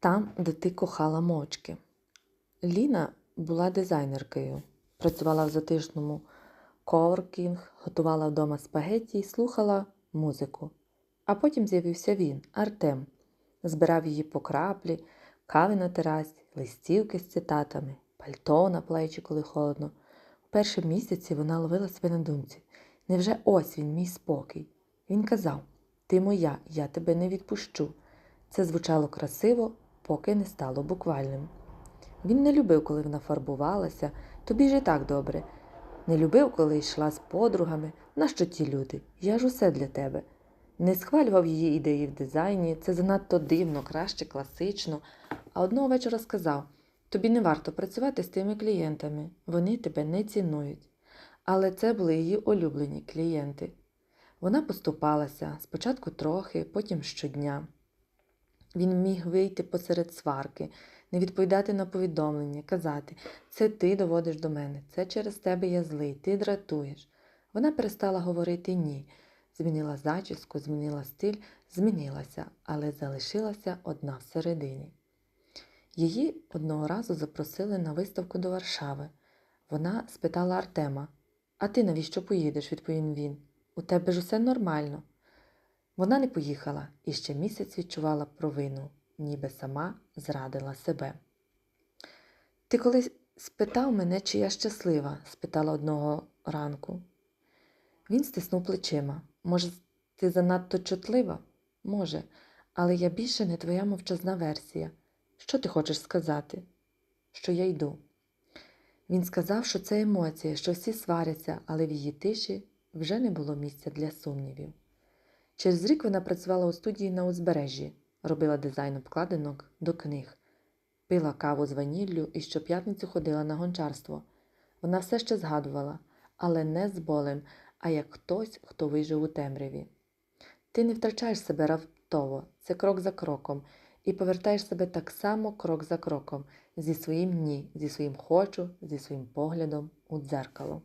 там, де ти кохала мовчки. Ліна була дизайнеркою, працювала в затишному коворкінг, готувала вдома спагетті і слухала музику. А потім з'явився він, Артем, збирав її по краплі, кави на терасі, листівки з цитатами, пальто на плечі, коли холодно. У перші місяці вона ловила себе на думці. Невже ось він, мій спокій? Він казав: Ти моя, я тебе не відпущу. Це звучало красиво, поки не стало буквальним. Він не любив, коли вона фарбувалася, тобі ж і так добре. Не любив, коли йшла з подругами. Нащо ті люди? Я ж усе для тебе. Не схвалював її ідеї в дизайні, це занадто дивно, краще класично. А одного вечора сказав: тобі не варто працювати з тими клієнтами, вони тебе не цінують. Але це були її улюблені клієнти. Вона поступалася спочатку трохи, потім щодня. Він міг вийти посеред сварки, не відповідати на повідомлення, казати це ти доводиш до мене, це через тебе я злий, ти дратуєш. Вона перестала говорити ні, змінила зачіску, змінила стиль, змінилася, але залишилася одна всередині. Її одного разу запросили на виставку до Варшави. Вона спитала Артема: А ти навіщо поїдеш? відповів він. У тебе ж усе нормально. Вона не поїхала і ще місяць відчувала провину, ніби сама зрадила себе. Ти колись спитав мене, чи я щаслива? спитала одного ранку. Він стиснув плечима. Може, ти занадто чутлива? Може, але я більше не твоя мовчазна версія. Що ти хочеш сказати? Що я йду. Він сказав, що це емоція, що всі сваряться, але в її тиші вже не було місця для сумнівів. Через рік вона працювала у студії на узбережжі, робила дизайн обкладинок до книг, пила каву з ваніллю і щоп'ятницю ходила на гончарство. Вона все ще згадувала, але не з болем, а як хтось, хто вижив у темряві. Ти не втрачаєш себе раптово, це крок за кроком, і повертаєш себе так само крок за кроком, зі своїм ні, зі своїм хочу, зі своїм поглядом у дзеркало.